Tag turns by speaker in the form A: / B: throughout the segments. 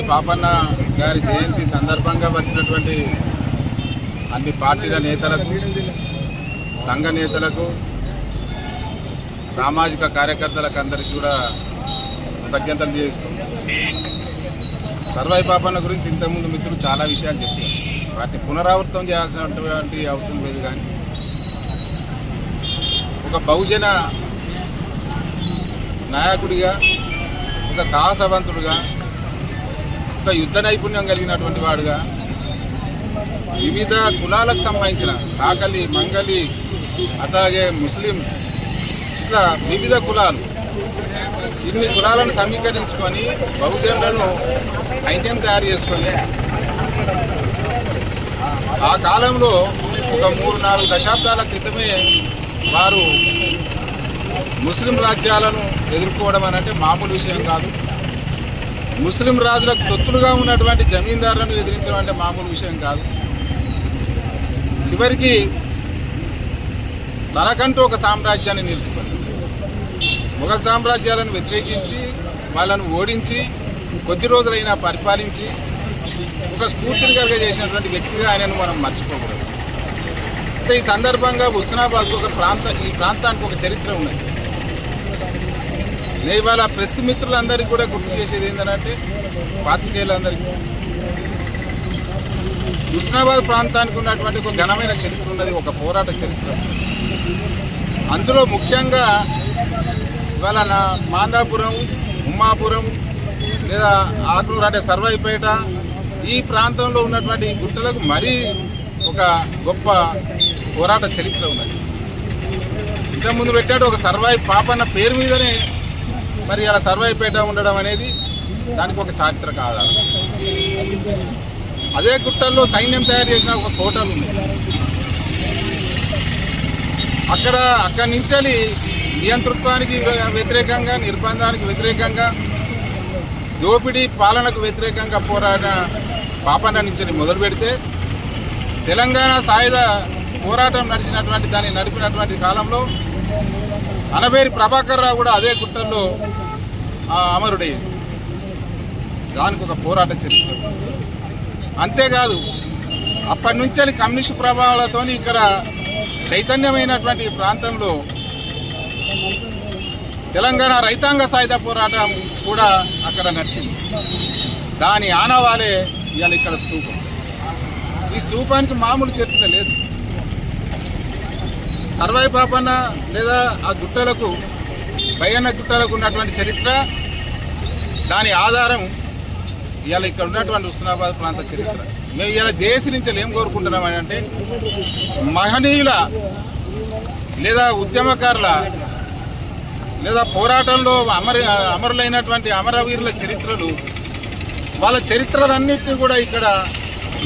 A: ఈరోజు పాపన్న గారి జయంతి సందర్భంగా వచ్చినటువంటి అన్ని పార్టీల నేతలకు సంఘ నేతలకు సామాజిక కార్యకర్తలకు అందరికీ కూడా కృతజ్ఞతలు చేస్తున్నాం సర్వై పాపన్న గురించి ఇంతకుముందు మిత్రులు చాలా విషయాలు చెప్పారు. వాటిని పునరావృతం చేయాల్సినటువంటి అవసరం లేదు కానీ ఒక బహుజన నాయకుడిగా ఒక సాహసవంతుడిగా ఒక యుద్ధ నైపుణ్యం కలిగినటువంటి వాడుగా వివిధ కులాలకు సంబంధించిన కాకలి మంగలి అట్లాగే ముస్లిమ్స్ ఇట్లా వివిధ కులాలు. ఇన్ని కులాలను సమీకరించుకొని బహుజనులను సైన్యం తయారు చేసుకొని ఆ కాలంలో ఒక మూడు నాలుగు దశాబ్దాల క్రితమే వారు ముస్లిం రాజ్యాలను ఎదుర్కోవడం అనంటే మామూలు విషయం కాదు. ముస్లిం రాజులకు తొత్తులుగా ఉన్నటువంటి జమీందారులను ఎదిరించడం అంటే మామూలు విషయం కాదు. చివరికి తనకంటూ ఒక సామ్రాజ్యాన్ని నిలుపుకొని మొఘల్ సామ్రాజ్యాలను వ్యతిరేకించి వాళ్ళను ఓడించి కొద్ది రోజులైనా పరిపాలించి ఒక స్ఫూర్తిని కలిగ చేసినటువంటి వ్యక్తిగా ఆయనను మనం మర్చిపోకూడదు. ఈ సందర్భంగా హుస్నాబాద్ ఒక ప్రాంత ఈ ప్రాంతానికి ఒక చరిత్ర ఉన్నది. నేను ఇవాళ ప్రెస్ మిత్రులందరికీ కూడా గుర్తు చేసేది ఏంటంటే పాతికేయులందరికీ. హుస్నాబాద్ ప్రాంతానికి ఉన్నటువంటి ఒక ఘనమైన చరిత్ర ఉన్నది ఒక పోరాట చరిత్ర. అందులో ముఖ్యంగా ఇవాళ నా మాందాపురం ఉమ్మాపురం లేదా ఆకులూరు అంటే సర్వైపేట ఈ ప్రాంతంలో ఉన్నటువంటి గుట్టలకు మరీ ఒక గొప్ప పోరాట చరిత్ర ఉన్నది. ఇంతకుముందు పెట్టాడు ఒక సర్వాయి పాపన్న పేరు మీదనే మరి అలా సర్వైపేట ఉండడం అనేది దానికి ఒక చారిత్రక ఆధారం. అదే గుట్టల్లో సైన్యం తయారు చేసిన ఒక కోటలు ఉంది. అక్కడ అక్కడి నుంచి నియంతృత్వానికి వ్యతిరేకంగా నిర్బంధానికి వ్యతిరేకంగా దోపిడీ పాలనకు వ్యతిరేకంగా పోరాడిన పాపన్న నుంచి మొదలు పెడితే తెలంగాణ సాయుధ పోరాటం నడిచినటువంటి దాన్ని నడిపినటువంటి కాలంలో అనబేరి ప్రభాకర్ రావు కూడా అదే గుట్టల్లో ఆ, అమరుడయ్యింది దానికి ఒక పోరాట చరిత్ర. అంతేకాదు అప్పటి నుంచి కమ్యూనిస్ట్ ప్రభావాలతో ఇక్కడ చైతన్యమైనటువంటి ప్రాంతంలో తెలంగాణ రైతాంగ సాయుధ పోరాటం కూడా అక్కడ నడిచింది. దాని ఆనవాలే ఇవాళ ఇక్కడ స్తూపం ఈ స్తూపానికి మామూలు చరిత్ర లేదు. సర్వై పాపన్న లేదా ఆ గుట్టలకు భయన్న చుట్టాలకు ఉన్నటువంటి చరిత్ర దాని ఆధారం ఇవాళ ఇక్కడ ఉన్నటువంటి హుస్నాబాద్ ప్రాంత చరిత్ర. మేము ఇవాళ జేఏసీ నుంచి ఏం కోరుకుంటున్నాం అని అంటే మహనీయుల లేదా ఉద్యమకారుల లేదా పోరాటంలో అమర అమరులైనటువంటి అమరవీరుల చరిత్రలు వాళ్ళ చరిత్రలన్నింటినీ కూడా ఇక్కడ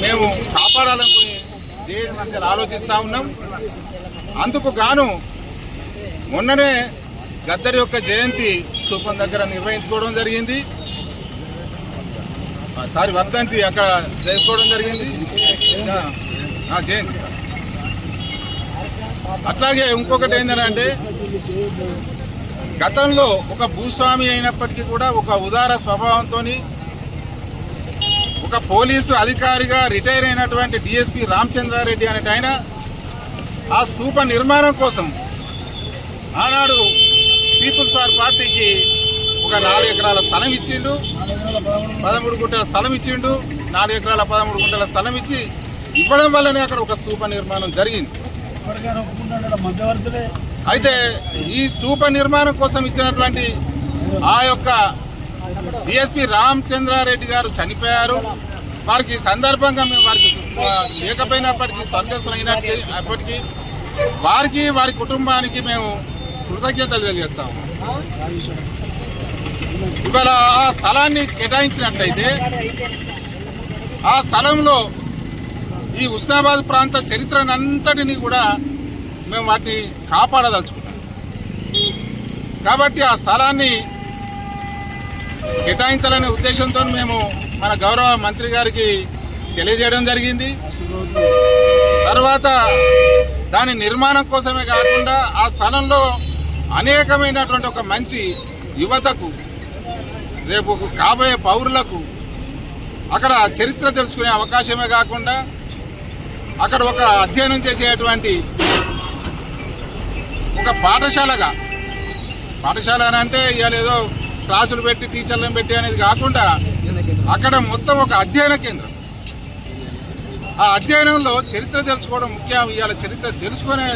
A: మేము కాపాడాలనుకుని జేఏసీ నుంచి ఆలోచిస్తూ ఉన్నాం. అందుకు గాను మొన్ననే గద్దర్ యొక్క జయంతి స్థూపం దగ్గర నిర్వహించుకోవడం జరిగింది. ఆ, సారీ వర్ధంతి అక్కడ చేసుకోవడం జరిగింది. ఆ, జయంతి. అట్లాగే ఇంకొకటి ఏంటంటే గతంలో ఒక భూస్వామి అయినప్పటికీ కూడా ఒక ఉదార స్వభావంతో ఒక పోలీసు అధికారిగా రిటైర్ అయినటువంటి డిఎస్పి రామచంద్రారెడ్డి అనేట ఆయన ఆ స్థూప నిర్మాణం కోసం ఆనాడు పీపుల్స్ వార్ పార్టీకి ఒక నాలుగు ఎకరాల స్థలం ఇచ్చిండు. పదమూడు గుంటల స్థలం ఇచ్చిండు. నాలుగు ఎకరాల పదమూడు గుంటల స్థలం ఇచ్చి ఇవ్వడం వల్లనే అక్కడ ఒక స్తూప నిర్మాణం జరిగింది. అయితే ఈ స్తూప నిర్మాణం కోసం ఇచ్చినటువంటి ఆ యొక్క డిఎస్పి రామచంద్రారెడ్డి గారు చనిపోయారు. వారికి సందర్భంగా మేము వారికి లేకపోయినప్పటికీ స్వర్గస్థులు అయినప్పటికీ అప్పటికీ వారికి వారి కుటుంబానికి మేము కృతజ్ఞతలు తెలియజేస్తాము. ఇవాళ ఆ స్థలాన్ని కేటాయించినట్లయితే ఆ స్థలంలో ఈ ఉస్నాబాద్ ప్రాంత చరిత్రనంతటిని కూడా మేము వాటిని కాపాడదలుచుకున్నాం కాబట్టి ఆ స్థలాన్ని కేటాయించాలనే ఉద్దేశంతో మేము మన గౌరవ మంత్రి గారికి తెలియజేయడం జరిగింది. తర్వాత దాని నిర్మాణం కోసమే కాకుండా ఆ స్థలంలో అనేకమైనటువంటి ఒక మంచి యువతకు రేపు కాబోయే పౌరులకు అక్కడ చరిత్ర తెలుసుకునే అవకాశమే కాకుండా అక్కడ ఒక అధ్యయనం చేసేటువంటి ఒక పాఠశాలగా పాఠశాల అని అంటే ఇవాళ ఏదో క్లాసులు పెట్టి టీచర్లను పెట్టి అనేది కాకుండా అక్కడ మొత్తం ఒక అధ్యయన కేంద్రం. ఆ అధ్యయనంలో చరిత్ర తెలుసుకోవడం ముఖ్యం. ఇవాళ చరిత్ర తెలుసుకునే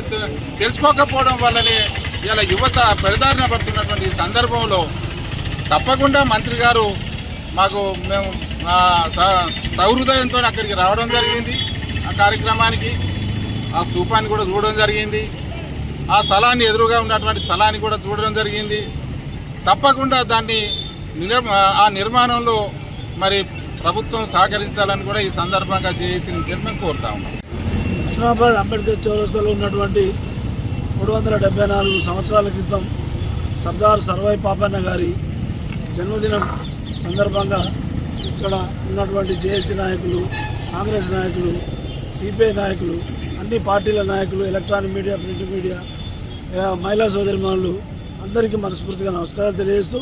A: తెలుసుకోకపోవడం వల్లనే ఇలా యువత పెడదారిన పడుతున్నటువంటి సందర్భంలో తప్పకుండా మంత్రి గారు మాకు మేము సౌహృదయంతో స- సహృదయంతో అక్కడికి రావడం జరిగింది ఆ కార్యక్రమానికి ఆ స్థూపాన్ని కూడా చూడడం జరిగింది ఆ స్థలాన్ని ఎదురుగా ఉన్నటువంటి స్థలాన్ని కూడా చూడడం జరిగింది. తప్పకుండా దాన్ని ఆ నిర్మాణంలో మరి ప్రభుత్వం సహకరించాలని కూడా ఈ సందర్భంగా చేసి చైర్మన్ కోరుతా ఉన్నాం.
B: హుస్నాబాద్ అంబేద్కర్ చౌరస్తాలో ఉన్నటువంటి మూడు వందల డెబ్బై నాలుగు సంవత్సరాల క్రితం సర్దార్ సర్వాయి పాపన్న గారి జన్మదినం సందర్భంగా ఇక్కడ ఉన్నటువంటి జేఏసీ నాయకులు కాంగ్రెస్ నాయకులు సిపిఐ నాయకులు అన్ని పార్టీల నాయకులు ఎలక్ట్రానిక్ మీడియా ప్రింట్ మీడియా మహిళా సోదరిమణులు అందరికీ మనస్ఫూర్తిగా నమస్కారాలు తెలియజేస్తూ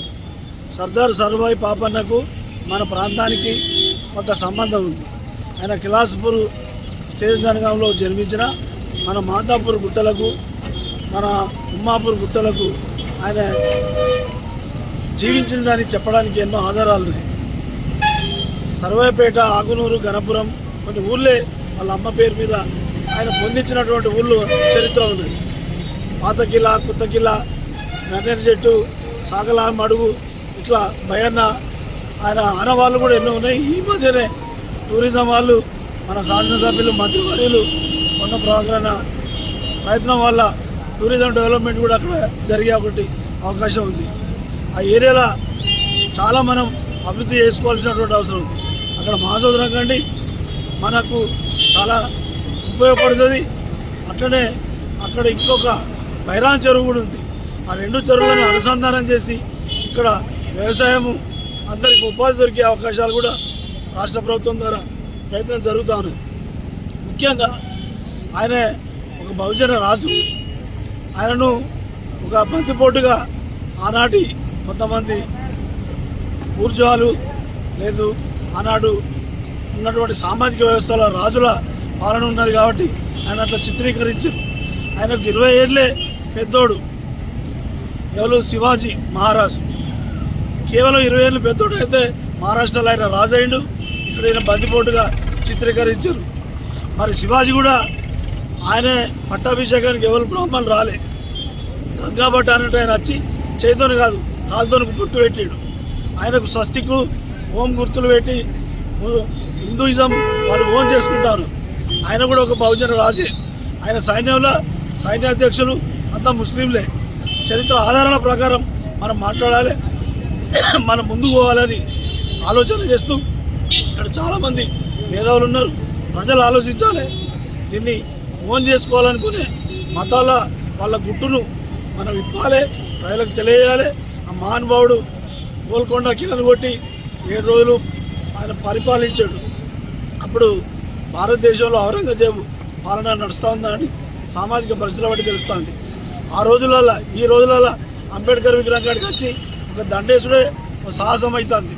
B: సర్దార్ సర్వాయి పాపన్నకు మన ప్రాంతానికి కొంత సంబంధం ఉంది. ఆయన కిలాస్పూర్ స్టేజ్ జన్మించిన మన మాదాపూర్ గుట్టలకు మన ఉమ్మాపూర్ గుట్టలకు ఆయన జీవించిందని చెప్పడానికి ఎన్నో ఆధారాలు ఉన్నాయి. సర్వేపేట ఆగునూరు గణపురం కొన్ని ఊళ్ళే వాళ్ళ అమ్మ పేరు మీద ఆయన పొందించినటువంటి ఊళ్ళు చరిత్ర ఉన్నది పాత కొత్తకిల నన్నెర చెట్టు సాగల మడుగు ఇట్లా భయన్న ఆయన ఆనవాళ్ళు కూడా ఎన్నో ఉన్నాయి. ఈ మధ్యనే టూరిజం వాళ్ళు మన శాసనసభ్యులు మంత్రివర్యులు కొన్న ప్రోగ్రాన ప్రయత్నం వల్ల టూరిజం డెవలప్మెంట్ కూడా అక్కడ జరిగే ఒకటి అవకాశం ఉంది. ఆ ఏరియాలో చాలా మనం అభివృద్ధి చేసుకోవాల్సినటువంటి అవసరం ఉంది. అక్కడ మాధవరం కండి మనకు చాలా ఉపయోగపడుతుంది. అట్లనే అక్కడ ఇంకొక బైరాన్ చెరువు కూడా ఉంది. ఆ రెండు చెరువులను అనుసంధానం చేసి ఇక్కడ వ్యవసాయము అందరికి ఉపాధి దొరికే అవకాశాలు కూడా రాష్ట్ర ప్రభుత్వం ద్వారా ప్రయత్నం జరుగుతూ ముఖ్యంగా ఆయన ఒక బహుజన రాజు. ఆయనను ఒక బంతిపోటుగా ఆనాటి కొంతమంది ఊర్జాలు లేదు. ఆనాడు ఉన్నటువంటి సామాజిక వ్యవస్థలో రాజుల పాలన ఉన్నది కాబట్టి ఆయన అట్లా చిత్రీకరించారు. ఆయనకు ఇరవై ఏళ్ళే పెద్దోడు ఎవరు? శివాజీ మహారాజు. కేవలం ఇరవై ఏళ్ళు పెద్దోడు అయితే మహారాష్ట్రలో ఆయన రాజయ్యుడు ఇక్కడ ఈయన బందిపోటుగా చిత్రీకరించారు. మరి శివాజీ కూడా ఆయన పట్టాభిషేకానికి ఎవరు బ్రాహ్మణులు రాలే. గంగాభట్ అన్నట్టు ఆయన వచ్చి చేతితోని కాదు కాలుతోని గుర్తు పెట్టాడు. ఆయనకు స్వస్తికు ఓం గుర్తులు పెట్టి హిందూయిజం వాళ్ళు ఓన్ చేసుకుంటారు. ఆయన కూడా ఒక బహుజన రాజే. ఆయన సైన్యంలో సైన్యాధ్యక్షులు అంతా ముస్లింలే. చరిత్ర ఆధారాల ప్రకారం మనం మాట్లాడాలి మనం ముందుకు పోవాలని ఆలోచన చేస్తూ ఇక్కడ చాలామంది మేధావులు ఉన్నారు. ప్రజలు ఆలోచించాలి. దీన్ని ఓన్ చేసుకోవాలనుకునే మతాల వాళ్ళ గుట్టును మనం ఇవ్వాలి ప్రజలకు తెలియజేయాలి. ఆ మహానుభావుడు గోల్కొండ కిరణ్ కొట్టి ఏడు రోజులు ఆయన పరిపాలించాడు. అప్పుడు భారతదేశంలో ఔరంగజేబు పాలన నడుస్తూ ఉందని సామాజిక పరిస్థితుల బట్టి తెలుస్తుంది. ఆ రోజులలో ఈ రోజులలో అంబేద్కర్ విగ్రహం కాడికి వచ్చి ఒక దండేశుడే ఒక సాహసం అవుతుంది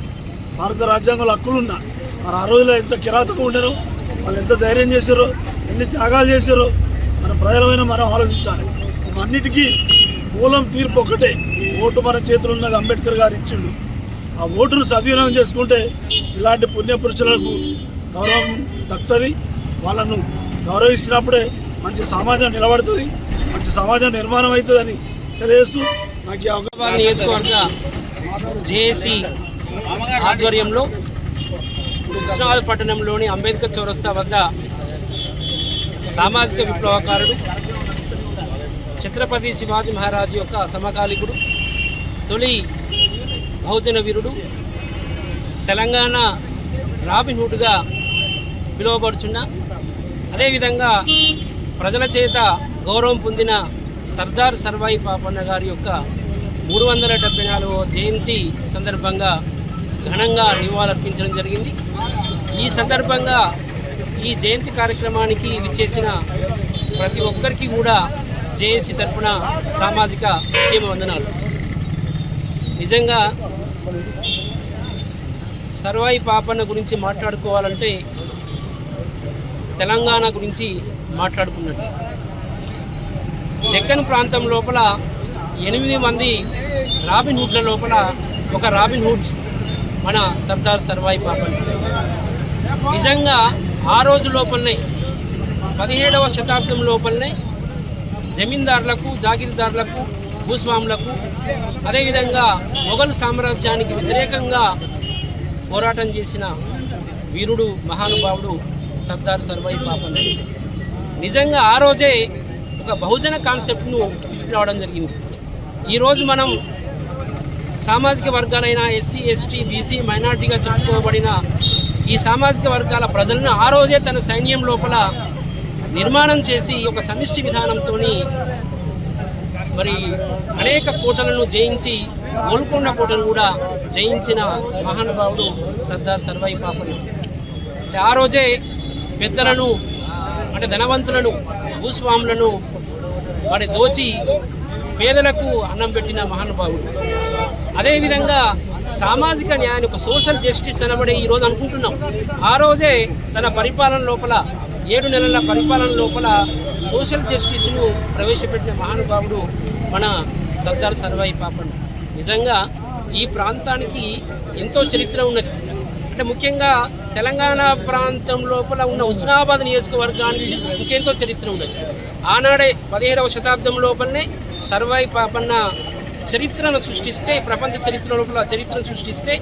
B: భారత రాజ్యాంగంలో హక్కులున్నా. మరి ఆ రోజుల్లో ఎంత కిరాతకం ఉండరు వాళ్ళు ఎంత ధైర్యం చేశారో ఎన్ని త్యాగాలు చేశారో మన ప్రజలమైన మనం ఆలోచించాలి. అన్నిటికీ మూలం తీర్పు ఒకటే. ఓటు మన చేతులు ఉన్నది అంబేద్కర్ గారు ఇచ్చిండు. ఆ ఓటును సద్వినియోగం చేసుకుంటే ఇలాంటి పుణ్యపురుషులకు గౌరవం దక్కుతుంది. వాళ్ళను గౌరవించినప్పుడే మంచి సమాజం నిలబడుతుంది. మంచి సమాజం నిర్మాణం అవుతుందని తెలియజేస్తూ నాకు ఈ అవకాశం
C: హైదరాబాద్ జేఏసీ ఆధ్వర్యంలో కృష్ణాబాద్ అంబేద్కర్ చౌరస్తా వద్ద సామాజిక విప్లవకారుడు ఛత్రపతి శివాజీ మహారాజు యొక్క సమకాలికుడు తొలి బహుజన వీరుడు తెలంగాణ రాబిన్హుడ్గా పిలువబడుచున్న అదేవిధంగా ప్రజల చేత గౌరవం పొందిన సర్దార్ సర్వాయి పాపన్న గారి యొక్క మూడు వందల డెబ్బై నాలుగవ జయంతి సందర్భంగా ఘనంగా నివాళులర్పించడం జరిగింది. ఈ సందర్భంగా ఈ జయంతి కార్యక్రమానికి విచ్చేసిన ప్రతి ఒక్కరికి కూడా జేఏసీ తరఫున సామాజిక ఉద్యమ వందనాలు నిజంగా సర్వాయి పాపన్న గురించి మాట్లాడుకోవాలంటే తెలంగాణ గురించి మాట్లాడుకున్నట్టు. డెక్కన్ ప్రాంతం లోపల ఎనిమిది మంది రాబిన్ హుడ్ల లోపల ఒక రాబిన్ హుడ్ మన సర్దార్ సర్వాయి పాపన్న. నిజంగా ఆ రోజు లోపలనే పదిహేడవ శతాబ్దం లోపలనే జమీందారులకు జాగీర్దారులకు భూస్వాములకు అదేవిధంగా మొఘల్ సామ్రాజ్యానికి వ్యతిరేకంగా పోరాటం చేసిన వీరుడు మహానుభావుడు సర్దార్ సర్వాయి పాపన్న నిజంగా ఆ రోజే ఒక బహుజన కాన్సెప్ట్ను తీసుకురావడం జరిగింది. ఈరోజు మనం సామాజిక వర్గాలైన ఎస్సీ ఎస్టీ బీసీ మైనార్టీగా చెప్పుకోబడిన ఈ సామాజిక వర్గాల ప్రజలను ఆ రోజే తన సైన్యం లోపల నిర్మాణం చేసి ఒక సమిష్టి విధానంతో మరి అనేక కోటలను జయించి గోల్కొండ కోటను కూడా జయించిన మహానుభావుడు సర్దార్ సర్వాయి పాపన్న అంటే ఆ రోజే పెద్దలను అంటే ధనవంతులను భూస్వాములను వారి దోచి పేదలకు అన్నం పెట్టిన మహానుభావుడు. అదేవిధంగా సామాజిక న్యాయాన్ని ఒక సోషల్ జస్టిస్ అనబడే ఈరోజు అనుకుంటున్నాం. ఆ రోజే తన పరిపాలన లోపల ఏడు నెలల పరిపాలన లోపల సోషల్ జస్టిస్ను ప్రవేశపెట్టిన మహానుభావుడు మన సర్దార్ సర్వాయి పాపన్న నిజంగా ఈ ప్రాంతానికి ఎంతో చరిత్ర ఉన్నది. అంటే ముఖ్యంగా తెలంగాణ ప్రాంతం లోపల ఉన్న హుస్నాబాద్ నియోజకవర్గానికి ఇంకెంతో చరిత్ర ఉన్నది. ఆనాడే పదిహేడవ శతాబ్దం లోపలనే సర్వాయి పాపన్న చరిత్రను సృష్టిస్తే ప్రపంచ చరిత్ర లోపల చరిత్రను సృష్టిస్తే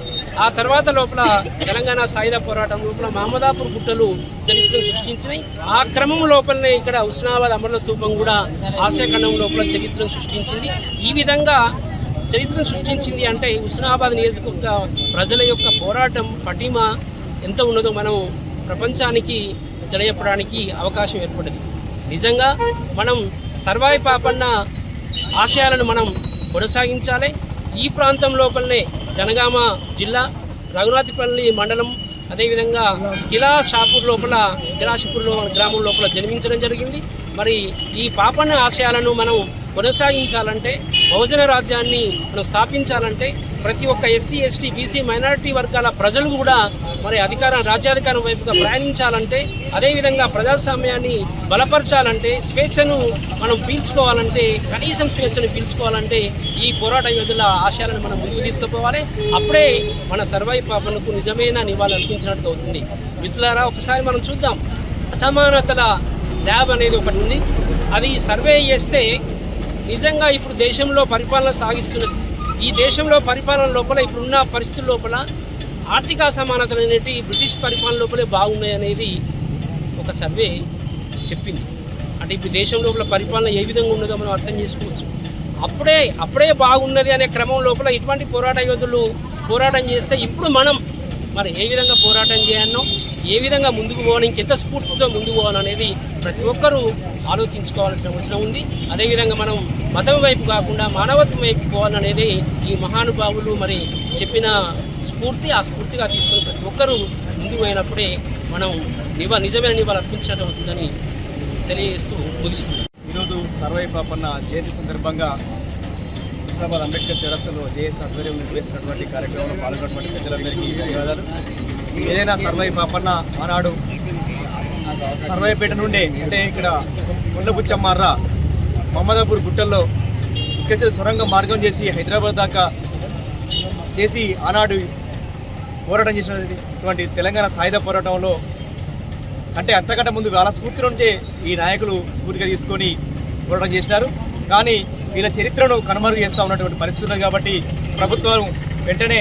C: ఆ తర్వాత లోపల తెలంగాణ సాయుధ పోరాటం లోపల మహమ్మదాపూర్ గుట్టలు చరిత్రను సృష్టించినాయి. ఆ క్రమం లోపలనే ఇక్కడ ఉస్నాబాద్ అమరుల స్థూపం కూడా ఆసియాఖండం లోపల చరిత్రను సృష్టించింది. ఈ విధంగా చరిత్రను సృష్టించింది అంటే హుస్నాబాద్ నియోజకవర్గ ప్రజల యొక్క పోరాటం పటిమ ఎంత ఉన్నదో మనం ప్రపంచానికి తెలియపడానికి అవకాశం ఏర్పడింది. నిజంగా మనం సర్వాయి పాపన్న ఆశయాలను మనం కొనసాగించాలి. ఈ ప్రాంతం లోపలనే జనగామ జిల్లా రఘునాథపల్లి మండలం అదేవిధంగా కిలా షాపూర్ లోపల కిలాషపూర్ గ్రామం లోపల జన్మించడం జరిగింది. మరి ఈ పాపన్న ఆశయాలను మనం కొనసాగించాలంటే బహుజన రాజ్యాన్ని మనం స్థాపించాలంటే ప్రతి ఒక్క ఎస్సీ ఎస్టీ బీసీ మైనారిటీ వర్గాల ప్రజలు కూడా మరి అధికారం రాజ్యాధికారం వైపుగా ప్రయాణించాలంటే అదేవిధంగా ప్రజాస్వామ్యాన్ని బలపరచాలంటే స్వేచ్ఛను మనం పీల్చుకోవాలంటే కనీసం స్వేచ్ఛను పీల్చుకోవాలంటే ఈ పోరాట యోధుల ఆశయాలను మనం ముందుకు తీసుకుపోవాలి. అప్పుడే మన సర్వై పాపనకు నిజమైన నివాళులు అర్పించినట్టు అవుతుంది. మిత్రులారా ఒకసారి మనం చూద్దాం. అసమానతల ల్యాబ్ అనేది ఒకటి ఉంది. అది సర్వే చేస్తే నిజంగా ఇప్పుడు దేశంలో పరిపాలన సాగిస్తున్నది. ఈ దేశంలో పరిపాలన లోపల ఇప్పుడున్న పరిస్థితుల లోపల ఆర్థిక అసమానతలు అనేవి బ్రిటిష్ పరిపాలన లోపలే బాగున్నాయి అనేది ఒక సర్వే చెప్పింది. అంటే ఇప్పుడు దేశం లోపల పరిపాలన ఏ విధంగా ఉన్నదో మనం అర్థం చేసుకోవచ్చు. అప్పుడే అప్పుడే బాగున్నది అనే క్రమం లోపల ఇటువంటి పోరాట యోధులు పోరాటం చేస్తే ఇప్పుడు మనం మరి ఏ విధంగా పోరాటం చేయాలనో ఏ విధంగా ముందుకు పోవాలి ఎంత స్ఫూర్తితో ముందుకు పోవాలనేది ప్రతి ఒక్కరూ ఆలోచించుకోవాల్సిన అవసరం ఉంది. అదేవిధంగా మనం మతం వైపు కాకుండా మానవత్వం వైపు పోవాలనేది ఈ మహానుభావులు మరి చెప్పిన స్ఫూర్తి ఆ స్ఫూర్తిగా తీసుకుని ప్రతి ఒక్కరూ ముందుకు పోయినప్పుడే మనం నివ నిజమైన నివాళి అర్పించడం అవుతుందని తెలియజేస్తూ ముగిస్తుంది
D: ఈరోజు సర్వై పాపన్న జయంతి సందర్భంగా హుస్నాబాద్ అంబేద్కర్ చౌరస్తాలో జేఎస్ ఆధ్వర్యంలో నిర్వహిస్తున్నటువంటి కార్యక్రమంలో పాల్గొన్నటువంటి పెద్దలందరికీ ధన్యవాదాలు. ఏదైనా సర్వై పాపన్న ఆనాడు సర్వైపేట నుండి అంటే ఇక్కడ కొండపుచ్చమ్మార్ర మహమ్మదాపూర్ గుట్టల్లో ఇక్కడ సొరంగ మార్గం చేసి హైదరాబాద్ దాకా చేసి ఆనాడు పోరాటం చేసినటువంటి తెలంగాణ సాయుధ పోరాటంలో అంటే అంతకంటే ముందు వాళ్ళ స్ఫూర్తి నుంచే ఈ నాయకులు స్ఫూర్తిగా తీసుకొని పోరాటం చేసినారు. కానీ వీళ్ళ చరిత్రను కనుమరుగు చేస్తూ ఉన్నటువంటి పరిస్థితులు కాబట్టి ప్రభుత్వం వెంటనే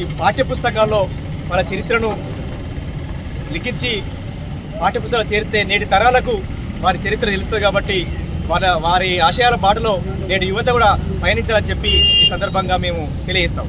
D: ఈ పాఠ్య పుస్తకాల్లో వాళ్ళ చరిత్రను లిఖించి పాఠ్యపుస్తకాలు చేరితే నేటి తరాలకు వారి చరిత్ర తెలుస్తుంది కాబట్టి వాళ్ళ వారి ఆశయాల బాటలో నేటి యువత కూడా పయనించాలని చెప్పి ఈ సందర్భంగా మేము తెలియజేస్తాం